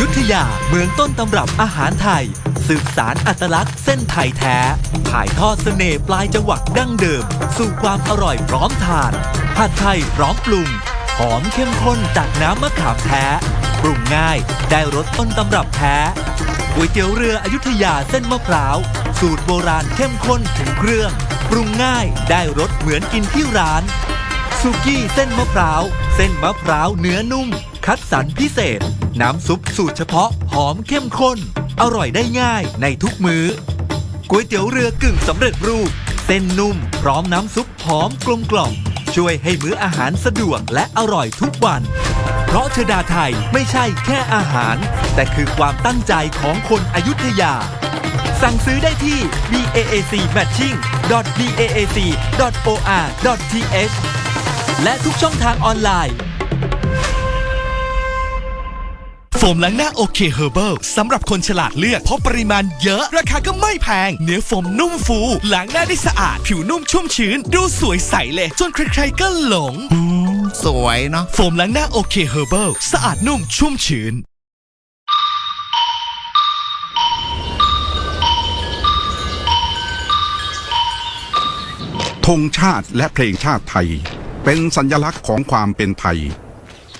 ยุธยาเมืองต้นตำรับอาหารไทย สืบสารอัตลักษณ์เส้นไทยแท้ ถ่ายทอดเสน่ห์ปลายจังหวัดดั้งเดิม สู่ความอร่อยพร้อมทานผัดไทยพร้อมปรุง หอมเข้มข้นจากน้ำมะขามแท้ ปรุงง่ายได้รสต้นตำรับแท้ก๋วยเตี๋ยวเรืออยุธยาเส้นมะพร้าว สูตรโบราณเข้มข้นถึงเครื่อง ปรุงง่ายได้รสเหมือนกินที่ร้านสุกี้เส้นมะพร้าว เส้นมะพร้าวเนื้อนุ่ม คัดสรรพิเศษ น้ำซุปสูตรเฉพาะหอมเข้มข้น อร่อยได้ง่ายในทุกมื้อก๋วยเตี๋ยวเรือกึ่งสำเร็จรูป เส้นนุ่ม พร้อมน้ำซุปหอมกลมกล่อม ช่วยให้มื้ออาหารสะดวกและอร่อยทุกวัน เพราะเชดาไทยไม่ใช่แค่อาหาร แต่คือความตั้งใจของคนอยุธยา สั่งซื้อได้ที่ baac matching baac or th และทุกช่องทางออนไลน์ โฟมล้างหน้าโอเคเฮอร์เบิลสำหรับคนฉลาดเลือก เพราะปริมาณเยอะ ราคาก็ไม่แพง เนื้อโฟมนุ่มฟูล้างหน้าได้สะอาด ผิวนุ่มชุ่มชื้น ดูสวยใสเลย จนใครๆก็หลง สวยเนาะโฟมล้างหน้าโอเคเฮอร์เบิลสะอาดนุ่มชุ่มชื้น ธงชาติและเพลงชาติไทย เป็นสัญลักษณ์ของความเป็นไทย